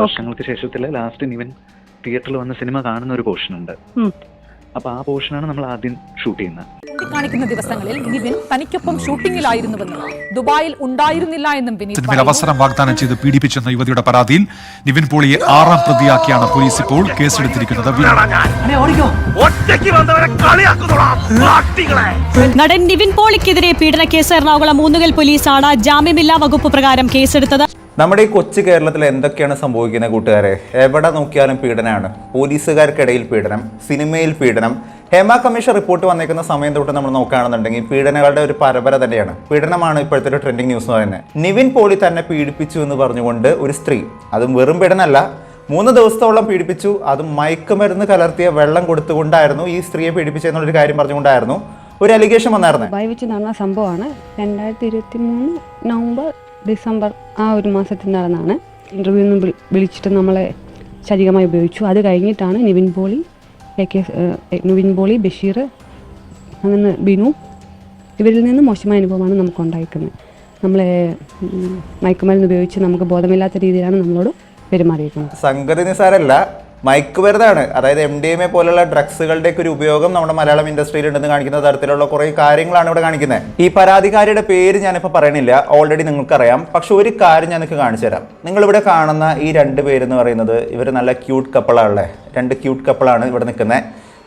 വർഷങ്ങൾക്ക് ശേഷത്തിൽ ലാസ്റ്റ് ഇവൻ തിയേറ്ററിൽ വന്ന സിനിമ കാണുന്ന ഒരു പോർഷൻ ഉണ്ട്. അപ്പൊ ആ പോർഷനാണ് നമ്മൾ ആദ്യം ഷൂട്ട് ചെയ്യുന്നത്. കാണിക്കുന്ന ദിവസങ്ങളിൽ നിവിൻ തനിക്കൊപ്പം ഷൂട്ടിങ്ങിലായിരുന്നുവെന്നും ദുബായിൽ ഉണ്ടായിരുന്നില്ല എന്നും വിനീത്. അവസരം വാഗ്ദാനം ചെയ്ത് പീഡിപ്പിച്ചെന്ന യുവതിയുടെ പരാതിയിൽ നിവിൻ പോളിയെ ആറാം പ്രതിയാക്കിയാണ് പോലീസ് ഇപ്പോൾ കേസെടുത്തിരിക്കുന്നത്. നടൻ നിവിൻ പോളിക്കെതിരെ പീഡനക്കേസ് എറണാകുളം മൂന്നുകൽ പോലീസാണ് ജാമ്യമില്ലാ വകുപ്പ് പ്രകാരം കേസെടുത്തത്. നമ്മുടെ ഈ കൊച്ചു കേരളത്തിൽ എന്തൊക്കെയാണ് സംഭവിക്കുന്നത് കൂട്ടുകാരെ? എവിടെ നോക്കിയാലും പീഡനമാണ്. പോലീസുകാർക്കിടയിൽ പീഡനം സിനിമയിൽ പീഡനം. ഹേമ കമ്മീഷൻ റിപ്പോർട്ട് വന്നേക്കുന്ന സമയം തൊട്ട് നമ്മൾ നോക്കുകയാണെന്നുണ്ടെങ്കിൽ പീഡനങ്ങളുടെ ഒരു പരമ്പര തന്നെയാണ്. പീഡനമാണ് ഇപ്പോഴത്തെ ഒരു ട്രെൻഡിങ് ന്യൂസ് പറയുന്നത്. നിവിൻ പോളി തന്നെ പീഡിപ്പിച്ചു എന്ന് പറഞ്ഞുകൊണ്ട് ഒരു സ്ത്രീ അതും വെറും പീഡനമല്ല മൂന്ന് ദിവസത്തോളം പീഡിപ്പിച്ചു അതും മയക്കുമരുന്ന് കലർത്തിയ വെള്ളം കൊടുത്തുകൊണ്ടായിരുന്നു ഈ സ്ത്രീയെ പീഡിപ്പിച്ചെന്നുള്ളൊരു കാര്യം പറഞ്ഞുകൊണ്ടായിരുന്നു. ഒരു അലിഗേഷൻ വന്നായിരുന്നു. സംഭവമാണ്. രണ്ടായിരത്തി ഇരുപത്തി മൂന്ന് നവംബർ ഡിസംബർ ആ ഒരു മാസത്തിൽ നടന്നാണ് ഇന്റർവ്യൂ നിന്ന് വിളിച്ചിട്ട് നമ്മളെ ശാരീരികമായി ഉപയോഗിച്ചു. അത് കഴിഞ്ഞിട്ടാണ് നിവിൻ പോളി എ കെ നിവിൻ പോളി ബഷീർ അങ്ങനെ ബിനു ഇവരിൽ നിന്ന് മോശമായ അനുഭവമാണ് നമുക്ക് ഉണ്ടായിരിക്കുന്നത്. നമ്മളെ മയക്കുമരുന്ന് ഉപയോഗിച്ച് നമുക്ക് ബോധമില്ലാത്ത രീതിയിലാണ് നമ്മളോട് പെരുമാറിയിരിക്കുന്നത്. സംഗതി നിസാരല്ല. മയക്കുമരുന്നാണ് അതായത് എം ഡി എം എ പോലുള്ള ഡ്രഗ്സുകളുടെ ഒക്കെ ഒരു ഉപയോഗം നമ്മുടെ മലയാളം ഇൻഡസ്ട്രിയിൽ ഉണ്ടെന്ന് കാണിക്കുന്ന തരത്തിലുള്ള കുറേ കാര്യങ്ങളാണ് ഇവിടെ കാണിക്കുന്നത്. ഈ പരാതിക്കാരിയുടെ പേര് ഞാനിപ്പോൾ പറയണില്ല. ഓൾറെഡി നിങ്ങൾക്കറിയാം. പക്ഷെ ഒരു കാര്യം ഞാൻ നിങ്ങൾക്ക് കാണിച്ചു തരാം. നിങ്ങളിവിടെ കാണുന്ന ഈ രണ്ട് പേരെന്ന് പറയുന്നത് ഇവർ നല്ല ക്യൂട്ട് കപ്പിളാണല്ലേ രണ്ട് ക്യൂട്ട് കപ്പിളാണ് ഇവിടെ നിൽക്കുന്നത്.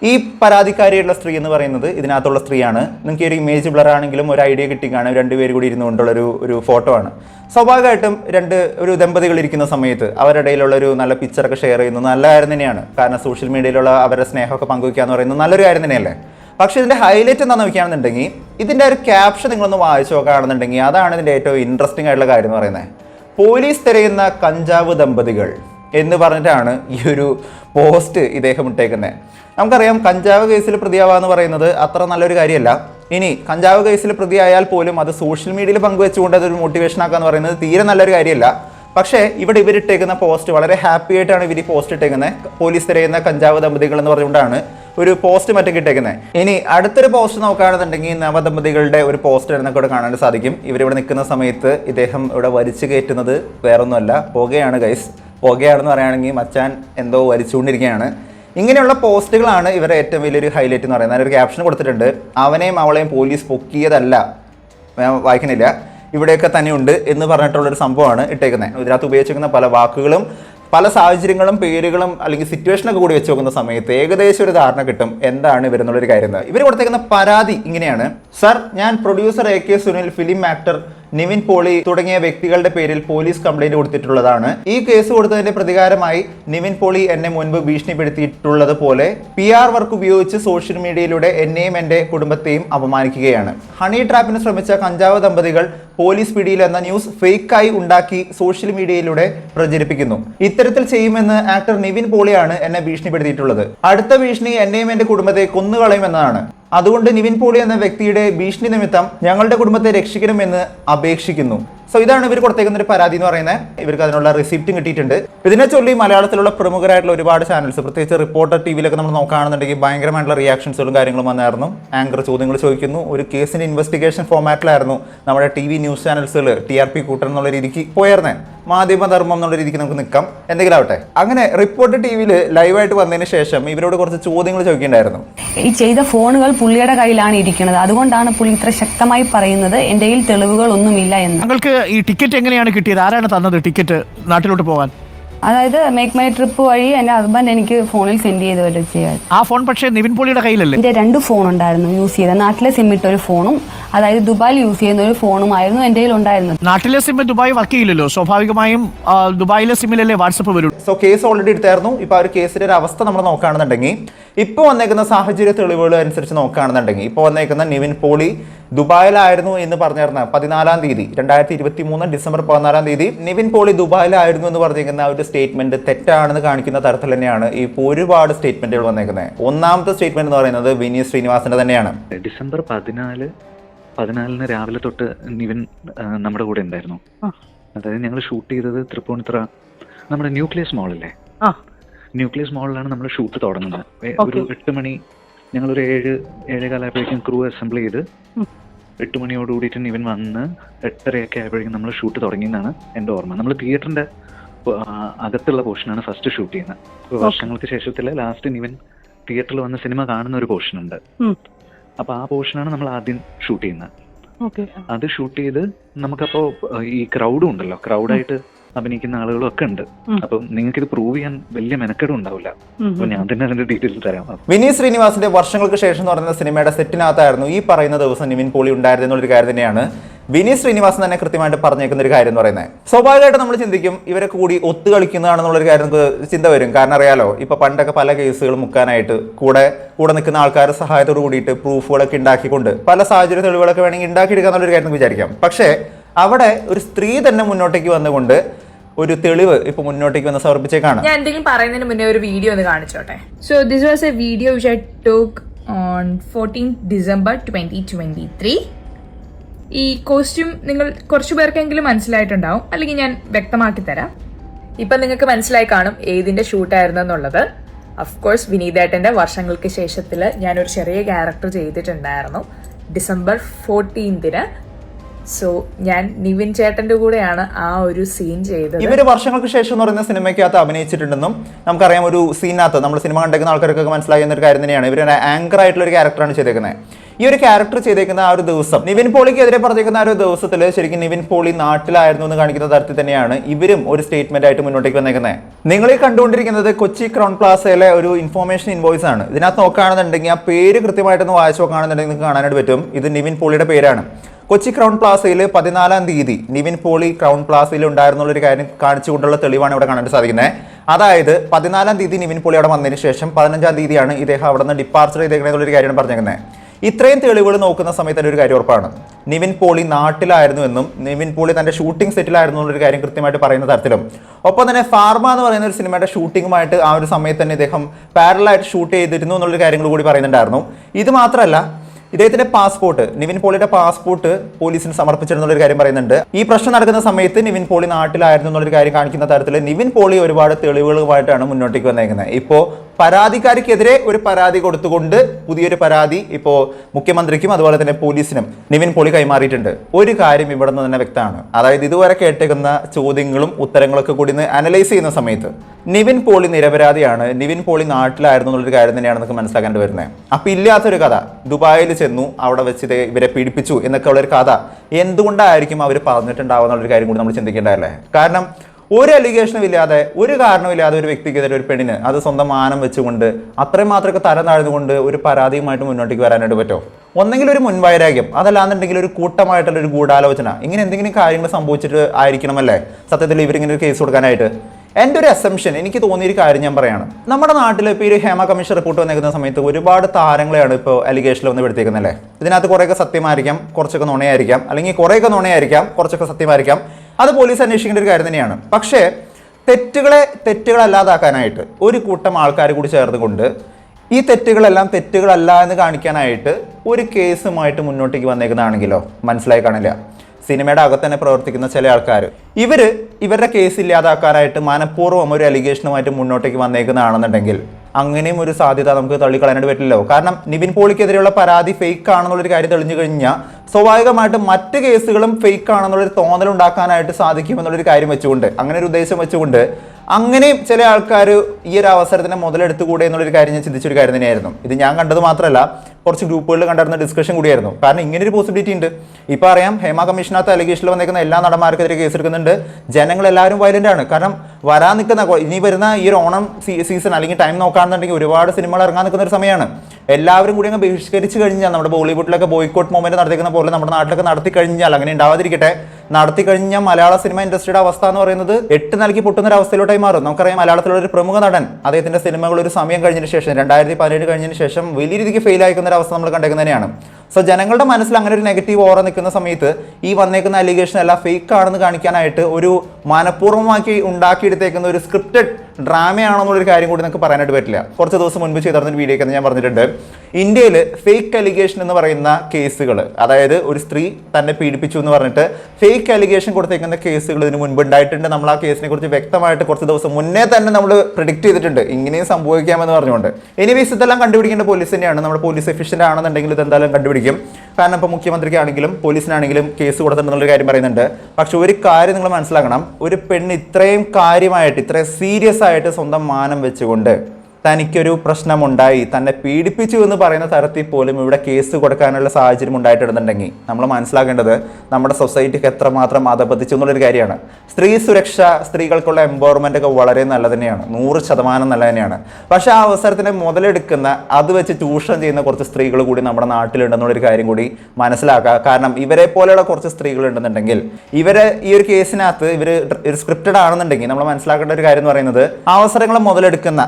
ഈ പരാതിക്കാരിയുള്ള സ്ത്രീ എന്ന് പറയുന്നത് ഇതിനകത്തുള്ള സ്ത്രീയാണ്. നിങ്ങൾക്ക് ഒരു ഇമേജ് ബ്ലർ ആണെങ്കിലും ഒരു ഐഡിയ കിട്ടിക്കാണ് രണ്ടുപേര് കൂടി ഇരുന്നു കൊണ്ടുള്ള ഒരു ഒരു ഫോട്ടോ ആണ്. സ്വാഭാവികമായിട്ടും രണ്ട് ഒരു ദമ്പതികൾ ഇരിക്കുന്ന സമയത്ത് അവരുടെ ഇടയിലുള്ള ഒരു നല്ല പിക്ചറൊക്കെ ഷെയർ ചെയ്യുന്നത് നല്ല കാര്യം തന്നെയാണ്. കാരണം സോഷ്യൽ മീഡിയയിലുള്ള അവരുടെ സ്നേഹമൊക്കെ പങ്കുവയ്ക്കുക എന്ന് പറയുന്നത് നല്ലൊരു കാര്യം തന്നെയല്ലേ? പക്ഷേ ഇതിന്റെ ഹൈലൈറ്റ് എന്താണെന്ന് വെക്കുകയാണെന്നുണ്ടെങ്കിൽ ഇതിന്റെ ഒരു ക്യാപ്ഷൻ നിങ്ങളൊന്ന് വായിച്ചു നോക്കുകയാണെന്നുണ്ടെങ്കിൽ അതാണ് ഇതിന്റെ ഏറ്റവും ഇൻട്രസ്റ്റിംഗ് ആയിട്ടുള്ള കാര്യം എന്ന് പറയുന്നത്. പോലീസ് തിരയുന്ന കഞ്ചാവ് ദമ്പതികൾ. എന്ന് പറഞ്ഞിട്ടാണ് ഈ ഒരു പോസ്റ്റ് ഇദ്ദേഹം ഇട്ടേക്കുന്നത് നമുക്കറിയാം കഞ്ചാവ് കേസിൽ പ്രതിയാവുക എന്ന് പറയുന്നത് അത്ര നല്ലൊരു കാര്യമല്ല. ഇനി കഞ്ചാവ് കേസിൽ പ്രതിയായാൽ പോലും അത് സോഷ്യൽ മീഡിയയിൽ പങ്കുവെച്ചുകൊണ്ട് അതൊരു മോട്ടിവേഷൻ ആക്കുക എന്ന് പറയുന്നത് തീരെ നല്ലൊരു കാര്യമല്ല. പക്ഷേ ഇവിടെ ഇവരിട്ടേക്കുന്ന പോസ്റ്റ് വളരെ ഹാപ്പി ആയിട്ടാണ് ഇവർ ഈ പോസ്റ്റ് ഇട്ടേക്കുന്നത് പോലീസ് തിരയുന്ന കഞ്ചാവ് ദമ്പതികൾ എന്ന് പറഞ്ഞുകൊണ്ടാണ് ഒരു പോസ്റ്റ് മറ്റൊക്കെ ഇട്ടേക്കുന്നത് ഇനി അടുത്തൊരു പോസ്റ്റ് നോക്കുകയാണെന്നുണ്ടെങ്കിൽ നവദമ്പതികളുടെ ഒരു പോസ്റ്റ് എന്നൊക്കെ കാണാൻ സാധിക്കും. ഇവരിവിടെ നിൽക്കുന്ന സമയത്ത് ഇദ്ദേഹം ഇവിടെ വലിച്ചു കയറ്റുന്നത് വേറൊന്നുമല്ല. പുകയാണ് ഗൈസ് പുകയാണെന്ന് പറയുകയാണെങ്കിൽ മച്ചാൻ എന്തോ വരിച്ചുകൊണ്ടിരിക്കുകയാണ് ഇങ്ങനെയുള്ള പോസ്റ്റുകളാണ് ഇവരുടെ ഏറ്റവും വലിയൊരു ഹൈലൈറ്റ് എന്ന് പറയുന്നത്. അതിനൊരു ക്യാപ്ഷൻ കൊടുത്തിട്ടുണ്ട്. അവനെയും അവളെയും പോലീസ് പൊക്കിയതല്ല. ഞാൻ വായിക്കുന്നില്ല. ഇവിടെയൊക്കെ തന്നെയുണ്ട് എന്ന് പറഞ്ഞിട്ടുള്ളൊരു സംഭവമാണ് ഇട്ടേക്കുന്നത് ഇതിനകത്ത് ഉപയോഗിച്ചിരിക്കുന്ന പല വാക്കുകളും പല സാഹചര്യങ്ങളും പേരുകളും അല്ലെങ്കിൽ സിറ്റുവേഷനൊക്കെ കൂടി വെച്ച് നോക്കുന്ന സമയത്ത് ഏകദേശം ഒരു ധാരണ കിട്ടും എന്താണ് ഇവരെന്നുള്ളൊരു കാര്യം. ഇവർ കൊടുത്തേക്കുന്ന പരാതി ഇങ്ങനെയാണ്. സർ ഞാൻ producer A K Sunil film actor Nivin Pauly തുടങ്ങിയ വ്യക്തികളുടെ പേരിൽ പോലീസ് കംപ്ലൈന്റ് കൊടുത്തിട്ടുള്ളതാണ്. ഈ കേസ് കൊടുത്തതിന്റെ പ്രതികാരമായി നിവിൻ പോളി എന്നെ മുൻപ് ഭീഷണിപ്പെടുത്തിയിട്ടുള്ളത് പോലെ പി ആർ വർക്ക് ഉപയോഗിച്ച് സോഷ്യൽ മീഡിയയിലൂടെ എന്നെയും എന്റെ കുടുംബത്തെയും അപമാനിക്കുകയാണ്. ഹണി ട്രാപ്പിന് ശ്രമിച്ച കഞ്ചാവ് ദമ്പതികൾ പോലീസ് പിടിയിൽ എന്ന ന്യൂസ് ഫേക്കായി ഉണ്ടാക്കി സോഷ്യൽ മീഡിയയിലൂടെ പ്രചരിപ്പിക്കുന്നു. ഇത്തരത്തിൽ ചെയ്യുമെന്ന് ആക്ടർ നിവിൻ പോളിയാണ് എന്നെ ഭീഷണിപ്പെടുത്തിയിട്ടുള്ളത്. അടുത്ത ഭീഷണി എന്നെയും എന്റെ കുടുംബത്തെ കൊന്നുകളയുമെന്നതാണ്. അതുകൊണ്ട് നിവിൻ പോളി എന്ന വ്യക്തിയുടെ ഭീഷണി നിമിത്തം ഞങ്ങളുടെ കുടുംബത്തെ രക്ഷിക്കണമെന്ന് അപേക്ഷിക്കുന്നു. സോ ഇതാണ് ഇവർ കൊടുത്തേക്കുന്ന ഒരു പരാതി എന്ന് പറയുന്നത്. ഇവർക്ക് അതിനുള്ള റിസിപ്റ്റും കിട്ടിയിട്ടുണ്ട്. ഇതിനെ ചൊല്ലി മലയാളത്തിലുള്ള പ്രമുഖരായിട്ടുള്ള ഒരുപാട് ചാനൽസ് പ്രത്യേകിച്ച് റിപ്പോർട്ടർ ടി വിയിലൊക്കെ നമ്മൾ നോക്കുകയാണെന്നുണ്ടെങ്കിൽ ഭയങ്കരമായിട്ടുള്ള റിയാക്ഷൻസുകളും കാര്യങ്ങളും വന്നായിരുന്നു. ആങ്കർ ചോദ്യങ്ങൾ ചോദിക്കുന്നു. ഒരു കേസിന്റെ ഇൻവെസ്റ്റിഗേഷൻ ഫോമാറ്റിലായിരുന്നു നമ്മുടെ ടി വി ന്യൂസ് ചാനൽസുകൾ ടി ആർ പി കൂട്ടണം എന്നുള്ള രീതിക്ക് പോയിരുന്നേ. മാധ്യമധർമ്മം എന്നുള്ള രീതിക്ക് നമുക്ക് നിൽക്കാം. എന്തെങ്കിലും ആവട്ടെ അങ്ങനെ റിപ്പോർട്ട് ടി വിയിൽ ലൈവായിട്ട് വന്നതിന് ശേഷം ഇവരോട് കുറച്ച് ചോദ്യങ്ങൾ ചോദിക്കേണ്ടായിരുന്നു. ഈ ചെയ്ത ഫോണുകൾ പുള്ളിയുടെ കയ്യിലാണ് ഇരിക്കുന്നത്. അതുകൊണ്ടാണ് പുള്ളി ഇത്ര ശക്തമായി പറയുന്നത് എന്റെ കയ്യിൽ തെളിവുകളൊന്നുമില്ല എന്ന്. താങ്കൾക്ക് ഈ ടിക്കറ്റ് എങ്ങനെയാണ് കിട്ടിയത്? ആരാണ് തന്നത് ടിക്കറ്റ് നാട്ടിലോട്ട് പോകാൻ? അതായത് മേക്ക് മൈ ട്രിപ്പ് വഴി എന്റെ ഹസ്ബൻഡ് എനിക്ക് ഫോണിൽ സെൻഡ് ചെയ്ത് വരും ചെയ്യാൻ. ആ ഫോൺ പക്ഷേ നിവിൻ പോളിയുടെ കയ്യിലല്ലേ? എന്റെ രണ്ട് ഫോൺ ഉണ്ടായിരുന്നു യൂസ് ചെയ്ത നാട്ടിലെ സിം ഇട്ട ഒരു ഫോണും അതായത് ദുബായിൽ യൂസ് ചെയ്യുന്ന ഒരു ഫോണുമായിരുന്നു എന്റെ കയ്യിൽ ഉണ്ടായിരുന്നത്. നാട്ടിലെ സിം ദുബായ് വർക്ക് ചെയ്യില്ലല്ലോ. സ്വാഭാവികമായും ആ, ദുബായിലെ സിമ്മിലല്ലേ വാട്സപ്പ് വരും. സോ കേസ് ഓൾറെഡി എടുത്തായിരുന്നു. ഇപ്പോൾ ആ ഒരു കേസിന്റെ ഒരു അവസ്ഥ നമ്മൾ നോക്കുകയാണെന്നുണ്ടെങ്കിൽ ഇപ്പോൾ വന്നേക്കുന്ന സാഹചര്യ തെളിവുകൾ അനുസരിച്ച് നോക്കുകയാണെന്നുണ്ടെങ്കിൽ ഇപ്പോൾ വന്നേക്കുന്ന നിവിൻ പോളി ദുബായിലായിരുന്നു എന്ന് പറഞ്ഞിരുന്ന പതിനാലാം തീയതി രണ്ടായിരത്തി ഇരുപത്തി മൂന്ന് ഡിസംബർ പതിനാലാം തീയതി നിവിൻ പോളി ദുബായിലായിരുന്നു എന്ന് പറഞ്ഞിരിക്കുന്ന ആ ഒരു സ്റ്റേറ്റ്മെന്റ് തെറ്റാണെന്ന് കാണിക്കുന്ന തരത്തിൽ തന്നെയാണ് ഈ ഒരുപാട് സ്റ്റേറ്റ്മെന്റുകൾ വന്നേക്കുന്നത് ഒന്നാമത്തെ സ്റ്റേറ്റ്മെന്റ് എന്ന് പറയുന്നത് വിനീത് ശ്രീനിവാസന്റെ തന്നെയാണ്. ഡിസംബർ പതിനാല് പതിനാലിന് രാവിലെ തൊട്ട് നിവിൻ നമ്മുടെ കൂടെ ഉണ്ടായിരുന്നു. അതായത് ഞങ്ങൾ ഷൂട്ട് ചെയ്തത് തൃപ്പൂണിത്തുറ നമ്മുടെ ന്യൂക്ലിയസ് മോളല്ലേ. ന്യൂക്ലിയസ് മോളിലാണ് നമ്മൾ ഷൂട്ട് തുടങ്ങുന്നത്. ഒരു എട്ട് മണി ഞങ്ങളൊരു ഏഴ് ഏഴേകാലായപ്പോഴേക്കും ക്രൂ അസംബിൾ ചെയ്ത് എട്ട് മണിയോട് കൂടിയിട്ട് ഇവൻ വന്ന് എട്ടരയൊക്കെ ആയപ്പോഴേക്കും നമ്മൾ ഷൂട്ട് തുടങ്ങിയെന്നാണ് എന്റെ ഓർമ്മ. നമ്മൾ തിയേറ്ററിന്റെ അകത്തുള്ള പോർഷനാണ് ഫസ്റ്റ് ഷൂട്ട് ചെയ്യുന്നത്. വർഷങ്ങൾക്ക് ശേഷത്തിൽ ലാസ്റ്റ് ഇവൻ തിയേറ്ററിൽ വന്ന് സിനിമ കാണുന്ന ഒരു പോർഷൻ ഉണ്ട്. അപ്പൊ ആ പോർഷനാണ് നമ്മൾ ആദ്യം ഷൂട്ട് ചെയ്യുന്നത്. അത് ഷൂട്ട് ചെയ്ത് നമുക്കപ്പോ ഈ ക്രൗഡും ഉണ്ടല്ലോ. ക്രൗഡായിട്ട് അഭിനയിക്കുന്ന ആളുകളും ഒക്കെ ഉണ്ട് അപ്പൊ നിങ്ങൾക്ക് ഇത് പ്രൂവ് ചെയ്യാൻ വലിയ മെനക്കെടും ഉണ്ടാവില്ല. അപ്പൊ ഞാൻ തന്നെ അതിന്റെ ഡീറ്റെയിൽസ് തരാം. വിനീത് ശ്രീനിവാസിന്റെ വർഷങ്ങൾക്ക് ശേഷം എന്ന് പറയുന്ന സിനിമയുടെ സെറ്റിനകത്തായിരുന്നു ഈ പറയുന്ന ദിവസം നിവിൻ പോളി ഉണ്ടായിരുന്നു എന്നുള്ളൊരു കാര്യം തന്നെയാണ്. വിനീത് ശ്രീനിവാസൻ തന്നെ കൃത്യമായിട്ട് പറഞ്ഞേക്കുന്ന ഒരു കാര്യം എന്ന് പറയുന്നത്. സ്വാഭാവികമായിട്ട് നമ്മൾ ചിന്തിക്കും ഇവരെ കൂടി ഒത്തു കളിക്കുന്നതാണെന്നുള്ളൊരു കാര്യം നമുക്ക് ചിന്ത വരും. കാരണം അറിയാലോ ഇപ്പൊ പണ്ടൊക്കെ പല കേസുകൾ മുക്കാനായിട്ട് കൂടെ കൂടെ നിൽക്കുന്ന ആൾക്കാരുടെ സഹായത്തോട് കൂടിയിട്ട് പ്രൂഫുകളൊക്കെ ഉണ്ടാക്കിക്കൊണ്ട് പല സാഹചര്യ തെളിവുകളൊക്കെ വേണമെങ്കിൽ ഉണ്ടാക്കിയെടുക്കുക എന്നുള്ളൊരു കാര്യം നമുക്ക് വിചാരിക്കാം. പക്ഷേ അവിടെ ഒരു സ്ത്രീ തന്നെ മുന്നോട്ടേക്ക് വന്നുകൊണ്ട് ഒരു തെളിവ് ഇപ്പൊ മുന്നോട്ടേക്ക് വന്ന് സമർപ്പിച്ചേക്കാണ്. ഞാൻ എന്തെങ്കിലും പറയുന്നതിന് മുന്നേ ഒരു വീഡിയോ ഒന്ന് കാണിച്ചോട്ടെ? So this was a video which I talk on fourteen December twenty twenty three ഈ കോസ്റ്റ്യൂം നിങ്ങൾ കുറച്ചു പേർക്കെങ്കിലും മനസ്സിലായിട്ടുണ്ടാവും. അല്ലെങ്കിൽ ഞാൻ വ്യക്തമാക്കി തരാം. ഇപ്പം നിങ്ങൾക്ക് മനസ്സിലായി കാണും ഏതിന്റെ ഷൂട്ടായിരുന്നു എന്നുള്ളത്. അഫ്കോഴ്സ് വിനീതേട്ടന്റെ വർഷങ്ങൾക്ക് ശേഷത്തിൽ ഞാനൊരു ചെറിയ ക്യാരക്ടർ ചെയ്തിട്ടുണ്ടായിരുന്നു. ഡിസംബർ ഫോർട്ടീൻതിന് സോ ഞാൻ നിവിൻ ചേട്ടന്റെ കൂടെയാണ് ആ ഒരു സീൻ ചെയ്തത്. ഇവർ വർഷങ്ങൾക്ക് ശേഷം എന്ന് പറയുന്ന സിനിമയ്ക്കകത്ത് അഭിനയിച്ചിട്ടുണ്ടെന്നും നമുക്കറിയാം ഒരു സീനകത്ത് നമ്മൾ സിനിമ കണ്ടേക്കുന്ന ആൾക്കാർക്കൊക്കെ മനസ്സിലാകുന്ന ഒരു കാര്യം തന്നെയാണ്. ഇവർ ആങ്കർ ആയിട്ടുള്ള ഒരു ക്യാരക്ടറാണ് ചെയ്തേക്കുന്നത്. ഈ ഒരു ക്യാരക്ടർ ചെയ്തേക്കുന്ന ആ ഒരു ദിവസം നിവിൻ പോളിക്ക് എതിരെ പറഞ്ഞേക്കുന്ന ആ ഒരു ദിവസത്തിൽ ശരിക്കും നിവിൻ പോളി നാട്ടിലായിരുന്നു എന്ന് കാണിക്കുന്ന തരത്തിൽ തന്നെയാണ് ഇവരും ഒരു സ്റ്റേറ്റ്മെന്റ് ആയിട്ട് മുന്നോട്ടേക്ക് വന്നേക്കുന്നത്. നിങ്ങൾ ഈ കണ്ടുകൊണ്ടിരിക്കുന്നത് കൊച്ചി ക്രൗൺ പ്ലാസയിലെ ഒരു ഇൻഫോർമേഷൻ ഇൻവോയ്സ് ആണ്. ഇതിനകത്ത് നോക്കുകയാണെന്നുണ്ടെങ്കിൽ ആ പേര് കൃത്യമായിട്ടൊന്ന് വായിച്ചു നോക്കുകയാണെന്നുണ്ടെങ്കിൽ നിങ്ങൾക്ക് കാണാനായിട്ട് പറ്റും. ഇത് നിവിൻ പോളിയുടെ പേരാണ്. കൊച്ചി ക്രൗൺ പ്ലാസയിൽ പതിനാലാം തീയതി നിവിൻ പോളി ക്രൗൺ പ്ലാസയിൽ ഉണ്ടായിരുന്നുള്ള ഒരു കാര്യം കാണിച്ചുകൊണ്ടുള്ള തെളിവാണ് ഇവിടെ കാണാൻ സാധിക്കുന്നത്. അതായത് പതിനാലാം തീയതി നിവിൻ പോളി അവിടെ വന്നതിന് ശേഷം പതിനഞ്ചാം തീയതിയാണ് ഇദ്ദേഹം അവിടെ നിന്ന് ഡിപ്പാർച്ചർ ഒരു കാര്യമാണ് പറഞ്ഞേക്കുന്നത് ഇത്രയും തെളിവുകൾ നോക്കുന്ന സമയത്ത് തന്നെ ഒരു കാര്യം ഉറപ്പാണ്. നിവിൻ പോളി നാട്ടിലായിരുന്നു എന്നും നിവിൻ പോളി തന്റെ ഷൂട്ടിംഗ് സെറ്റിലായിരുന്നു എന്നൊരു കാര്യം കൃത്യമായിട്ട് പറയുന്ന തരത്തിലും. ഒപ്പം തന്നെ ഫാർമ എന്ന് പറയുന്ന ഒരു സിനിമയുടെ ഷൂട്ടിങ്ങുമായിട്ട് ആ ഒരു സമയത്ത് തന്നെ ഇദ്ദേഹം പാരലായിട്ട് ഷൂട്ട് ചെയ്തിരുന്നു എന്നുള്ളൊരു കാര്യങ്ങൾ കൂടി പറയുന്നുണ്ടായിരുന്നു. ഇത് മാത്രമല്ല ഇദ്ദേഹത്തിന്റെ പാസ്പോർട്ട് നിവിൻ പോളിയുടെ പാസ്പോർട്ട് പോലീസിന് സമർപ്പിച്ചിരുന്നുള്ള ഒരു കാര്യം പറയുന്നുണ്ട്. ഈ പ്രശ്നം നടക്കുന്ന സമയത്ത് നിവിൻ പോളി നാട്ടിലായിരുന്നു എന്നുള്ളൊരു കാര്യം കാണിക്കുന്ന തരത്തിൽ നിവിൻ പോളി ഒരുപാട് തെളിവുകളുമായിട്ടാണ് മുന്നോട്ടേക്ക് വന്നേക്കുന്നത്. ഇപ്പോൾ പരാതിക്കാരിക്കെതിരെ ഒരു പരാതി കൊടുത്തുകൊണ്ട് പുതിയൊരു പരാതി ഇപ്പോൾ മുഖ്യമന്ത്രിക്കും അതുപോലെ തന്നെ പോലീസിനും നിവിൻ പോളി കൈമാറിയിട്ടുണ്ട്. ഒരു കാര്യം ഇവിടെ നിന്ന് തന്നെ വ്യക്തമാണ്. അതായത് ഇതുവരെ കേട്ടേക്കുന്ന ചോദ്യങ്ങളും ഉത്തരങ്ങളൊക്കെ കൂടി അനലൈസ് ചെയ്യുന്ന സമയത്ത് നിവിൻ പോളി നിരപരാധിയാണ്. നിവിൻ പോളി നാട്ടിലായിരുന്നു എന്നുള്ളൊരു കാര്യം തന്നെയാണ് നമുക്ക് മനസ്സിലാക്കേണ്ടി വരുന്നത്. അപ്പൊ ഇല്ലാത്തൊരു കഥ ദുബായിൽ ചെന്നു അവിടെ വെച്ച് ഇവരെ പീഡിപ്പിച്ചു എന്നൊക്കെ ഉള്ളൊരു കഥ എന്തുകൊണ്ടായിരിക്കും അവർ പറഞ്ഞിട്ടുണ്ടാവുക എന്നുള്ളൊരു കാര്യം കൂടി നമ്മൾ ചിന്തിക്കേണ്ടതല്ലേ? കാരണം ഒരു അലിഗേഷനും ഇല്ലാതെ ഒരു കാരണമില്ലാതെ ഒരു വ്യക്തിക്കെതിരെ ഒരു പെണ്ണിന് അത് സ്വന്തം മാനം വെച്ചുകൊണ്ട് അത്രയും മാത്രമൊക്കെ തരം താഴ്ന്നുകൊണ്ട് ഒരു പരാതിയുമായിട്ട് മുന്നോട്ടേക്ക് വരാനായിട്ട് പറ്റുമോ ഒന്നെങ്കിൽ ഒരു മുൻവൈരാഗ്യം അതല്ലാന്നുണ്ടെങ്കിൽ ഒരു കൂട്ടമായിട്ടുള്ള ഒരു ഗൂഢാലോചന. ഇങ്ങനെ എന്തെങ്കിലും കാര്യങ്ങൾ സംഭവിച്ചിട്ട് ആയിരിക്കണമല്ലേ? സത്യത്തിൽ ഇവരിങ്ങനെ ഒരു കേസ് കൊടുക്കാനായിട്ട്. എന്റെ ഒരു അസംഷൻ എനിക്ക് തോന്നിയൊരു കാര്യം ഞാൻ പറയാണ്. നമ്മുടെ നാട്ടിൽ ഇപ്പോൾ ഈ ഒരു ഹേമ കമ്മീഷൻ റിപ്പോർട്ട് വന്നിരിക്കുന്ന സമയത്ത് ഒരുപാട് താരങ്ങളെയാണ് ഇപ്പോൾ അലിഗേഷനിൽ വന്ന് പെടുത്തിയിരിക്കുന്നത് അല്ലേ ഇതിനകത്ത് കുറേയൊക്കെ സത്യമായിരിക്കാം കുറച്ചൊക്കെ നുണയായിരിക്കാം അല്ലെങ്കിൽ കുറേയൊക്കെ നുണയായിരിക്കാം കുറച്ചൊക്കെ സത്യമായിരിക്കാം. അത് പോലീസ് അന്വേഷിക്കേണ്ട ഒരു കാര്യം തന്നെയാണ്. പക്ഷേ തെറ്റുകളെ തെറ്റുകളല്ലാതാക്കാനായിട്ട് ഒരു കൂട്ടം ആൾക്കാർ കൂടി ചേർന്നുകൊണ്ട് ഈ തെറ്റുകളെല്ലാം തെറ്റുകളല്ല എന്ന് കാണിക്കാനായിട്ട് ഒരു കേസുമായിട്ട് മുന്നോട്ടേക്ക് വന്നേക്കുന്നതാണെങ്കിലോ? മനസ്സിലായി കാണില്ല. സിനിമയുടെ അകത്ത് തന്നെ പ്രവർത്തിക്കുന്ന ചില ആൾക്കാർ ഇവർ ഇവരുടെ കേസ് ഇല്ലാതാക്കാനായിട്ട് മനഃപൂർവം ഒരു അലിഗേഷനുമായിട്ട് മുന്നോട്ടേക്ക് വന്നേക്കുന്നതാണെന്നുണ്ടെങ്കിൽ അങ്ങനെയും ഒരു സാധ്യത നമുക്ക് തള്ളിക്കളയാനായിട്ട് പറ്റില്ലല്ലോ. കാരണം നിവിൻ പോളിക്കെതിരെയുള്ള പരാതി ഫേക്ക് ആണെന്നുള്ളൊരു കാര്യം തെളിഞ്ഞു കഴിഞ്ഞാൽ സ്വാഭാവികമായിട്ട് മറ്റ് കേസുകളും ഫേക്ക് ആണെന്നുള്ളൊരു തോന്നൽ ഉണ്ടാക്കാനായിട്ട് സാധിക്കും സാധിക്കുമെന്നുള്ളൊരു കാര്യം വെച്ചുകൊണ്ട് അങ്ങനെ ഒരു ഉദ്ദേശം വെച്ചുകൊണ്ട് അങ്ങനെയും ചില ആൾക്കാർ ഈ ഒരു അവസരത്തിനെ മുതലെടുത്തുകൂടെ എന്നുള്ളൊരു കാര്യം ഞാൻ ചിന്തിച്ചൊരു കാര്യം തന്നെയായിരുന്നു. ഇത് ഞാൻ കണ്ടത് മാത്രമല്ല കുറച്ച് ഗ്രൂപ്പുകളിൽ കണ്ടായിരുന്ന ഡിസ്കഷൻ കൂടിയായിരുന്നു. കാരണം ഇങ്ങനെ ഒരു പോസിബിലിറ്റി ഉണ്ട്. ഇപ്പൊ അറിയാം ഹേമ കമ്മീഷനകത്ത് അലിഗേഷനിൽ വന്നേക്കുന്ന എല്ലാ നടന്മാർക്കെതിരെ കേസെടുക്കുന്നുണ്ട്. ജനങ്ങൾ എല്ലാവരും വയലന്റ് ആണ്. കാരണം വരാൻ നിൽക്കുന്ന ഇനി വരുന്ന ഈ ഒരു ഓണം സീസൺ അല്ലെങ്കിൽ ടൈം നോക്കുകയാണെന്നുണ്ടെങ്കിൽ ഒരുപാട് സിനിമകൾ ഇറങ്ങാൻ നിൽക്കുന്ന ഒരു സമയമാണ്. എല്ലാവരും കൂടി അങ്ങ് ബഹിഷ്കരിച്ച് കഴിഞ്ഞാൽ നമ്മുടെ ബോളിവുഡിലൊക്കെ ബോയ്ക്കോട്ട് മൂവ്മെന്റ് നടത്തിക്കുന്ന പോലെ നമ്മുടെ നാട്ടിലൊക്കെ നടത്തി കഴിഞ്ഞാൽ അങ്ങനെ ഉണ്ടാവാതിരിക്കട്ടെ. നടത്തി കഴിഞ്ഞാൽ മലയാള സിനിമ ഇൻഡസ്ട്രിയുടെ അവസ്ഥ എന്ന് പറയുന്നത് എട്ട് നൽകി പൊട്ടുന്ന ഒരു അവസ്ഥയിലോട്ടായി മാറും. നമുക്കറിയാം മലയാളത്തിലുള്ള ഒരു പ്രമുഖ നടൻ അദ്ദേഹത്തിന്റെ സിനിമകൾ ഒരു സമയം കഴിഞ്ഞതിന് ശേഷം രണ്ടായിരത്തി പതിനേഴ് കഴിഞ്ഞതിന് ശേഷം വലിയ രീതിക്ക് ഫെയിൽ ആയിക്കുന്ന ഒരു അവസ്ഥ നമ്മൾ കണ്ടേക്കുന്നത് തന്നെയാണ്. സോ ജനങ്ങളുടെ മനസ്സിൽ അങ്ങനെ ഒരു നെഗറ്റീവ് ഓറ നിൽക്കുന്ന സമയത്ത് ഈ വന്നേക്കുന്ന അലിഗേഷൻ എല്ലാം ഫേക്ക് ആണെന്ന് കാണിക്കാനായിട്ട് ഒരു മനഃപൂർവമാക്കി ഉണ്ടാക്കിയെടുത്തേക്കുന്ന ഒരു സ്ക്രിപ്റ്റഡ് ഡ്രാമയാണെന്നുള്ളൊരു കാര്യം കൂടി നമുക്ക് പറയാനായിട്ട് പറ്റില്ല. കുറച്ച് ദിവസം മുൻപ് ചെയ്തിരുന്ന വീഡിയോ ഒക്കെ ഞാൻ പറഞ്ഞിട്ടുണ്ട്. ഇന്ത്യയിൽ ഫേക്ക് അലിഗേഷൻ എന്ന് പറയുന്ന കേസുകൾ അതായത് ഒരു സ്ത്രീ തന്നെ പീഡിപ്പിച്ചു എന്ന് പറഞ്ഞിട്ട് ഫേക്ക് അലിഗേഷൻ കൊടുത്തേക്കുന്ന കേസുകൾ ഇതിന് മുൻപ് ഉണ്ടായിട്ടുണ്ട്. നമ്മൾ ആ കേസിനെ കുറിച്ച് വ്യക്തമായിട്ട് കുറച്ച് ദിവസം മുന്നേ തന്നെ നമ്മൾ പ്രിഡിക്റ്റ് ചെയ്തിട്ടുണ്ട്. ഇങ്ങനെയും സംഭവിക്കാമെന്ന് പറഞ്ഞുകൊണ്ട്. എനിവേസ് ഇതെല്ലാം കണ്ടുപിടിക്കേണ്ട പോലീസ് തന്നെയാണ്. നമ്മുടെ പോലീസ് എഫിഷ്യന്റ് ആണെന്നുണ്ടെങ്കിൽ ഇതെന്തായാലും കണ്ടുപിടിക്കും ചോദിക്കും കാരണം ഇപ്പോൾ മുഖ്യമന്ത്രിക്കാണെങ്കിലും പോലീസിനാണെങ്കിലും കേസ് കൊടുത്തിട്ടുണ്ടെന്നുള്ള കാര്യം പറയുന്നുണ്ട്. പക്ഷെ ഒരു കാര്യം നിങ്ങൾ മനസ്സിലാക്കണം. ഒരു പെണ്ണ് ഇത്രയും കാര്യമായിട്ട് ഇത്രയും സീരിയസ് ആയിട്ട് സ്വന്തം മാനം വെച്ചുകൊണ്ട് തനിക്കൊരു പ്രശ്നമുണ്ടായി. തന്നെ പീഡിപ്പിച്ചു എന്ന് പറയുന്ന തരത്തിൽ പോലും ഇവിടെ കേസ് കൊടുക്കാനുള്ള സാഹചര്യം ഉണ്ടായിട്ടുണ്ടെന്നുണ്ടെങ്കിൽ നമ്മൾ മനസ്സിലാക്കേണ്ടത് നമ്മുടെ സൊസൈറ്റിക്ക് എത്രമാത്രം അധപതിച്ചു എന്നുള്ളൊരു കാര്യമാണ്. സ്ത്രീ സുരക്ഷ സ്ത്രീകൾക്കുള്ള എംപവർമെന്റ് ഒക്കെ വളരെ നല്ല തന്നെയാണ്. നൂറ് ശതമാനം നല്ല തന്നെയാണ്. പക്ഷേ ആ അവസരത്തിനെ മുതലെടുക്കുന്ന അത് വെച്ച് ചൂഷണം ചെയ്യുന്ന കുറച്ച് സ്ത്രീകൾ കൂടി നമ്മുടെ നാട്ടിലുണ്ടെന്നുള്ളൊരു കാര്യം കൂടി മനസ്സിലാക്കുക. കാരണം ഇവരെ പോലെയുള്ള കുറച്ച് സ്ത്രീകൾ ഉണ്ടെന്നുണ്ടെങ്കിൽ ഇവരെ ഈ ഒരു കേസിനകത്ത് ഇവർ ഒരു സ്ക്രിപ്റ്റഡ് ആണെന്നുണ്ടെങ്കിൽ നമ്മൾ മനസ്സിലാക്കേണ്ട ഒരു കാര്യം എന്ന് പറയുന്നത് അവസരങ്ങൾ മുതലെടുക്കുന്ന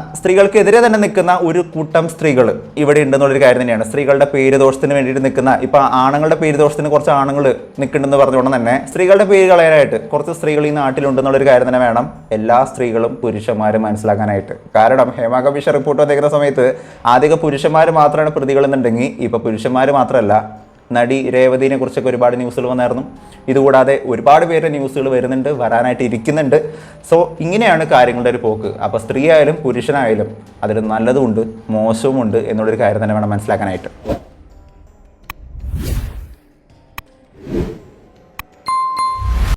സ്ത്രീകൾക്കെതിരെ തന്നെ നിൽക്കുന്ന ഒരു കൂട്ടം സ്ത്രീകൾ ഇവിടെ ഉണ്ടെന്നുള്ളൊരു കാര്യം തന്നെയാണ്. സ്ത്രീകളുടെ പേര് ദോഷത്തിന് വേണ്ടിയിട്ട് നിൽക്കുന്ന ഇപ്പം ആണുങ്ങളുടെ പേര് ദോഷത്തിന് കുറച്ച് ആണുങ്ങൾ നിൽക്കുന്നുണ്ടെന്ന് പറഞ്ഞുകൊണ്ട് തന്നെ സ്ത്രീകളുടെ പേര് കളയാനായിട്ട് കുറച്ച് സ്ത്രീകൾ ഈ നാട്ടിലുണ്ടെന്നുള്ളൊരു കാര്യം തന്നെ വേണം എല്ലാ സ്ത്രീകളും പുരുഷന്മാരും മനസ്സിലാക്കാനായിട്ട്. കാരണം ഹേമ കമ്മീഷൻ റിപ്പോർട്ട് വന്നിരിക്കുന്ന സമയത്ത് ആദ്യമൊക്കെ പുരുഷന്മാർ മാത്രമാണ് പ്രതികളെന്നുണ്ടെങ്കിൽ ഇപ്പം പുരുഷന്മാർ മാത്രമല്ല നടി രേവതിനെ കുറിച്ചൊക്കെ ഒരുപാട് ന്യൂസുകൾ വന്നായിരുന്നു. ഇതുകൂടാതെ ഒരുപാട് പേരുടെ ന്യൂസുകൾ വരുന്നുണ്ട് വരാനായിട്ട് ഇരിക്കുന്നുണ്ട്. സോ ഇങ്ങനെയാണ് കാര്യങ്ങളുടെ ഒരു പോക്ക്. അപ്പോൾ സ്ത്രീ ആയാലും പുരുഷനായാലും അതിൽ നല്ലതുമുണ്ട് മോശവുമുണ്ട് എന്നുള്ളൊരു കാര്യം തന്നെ വേണം മനസ്സിലാക്കാനായിട്ട്.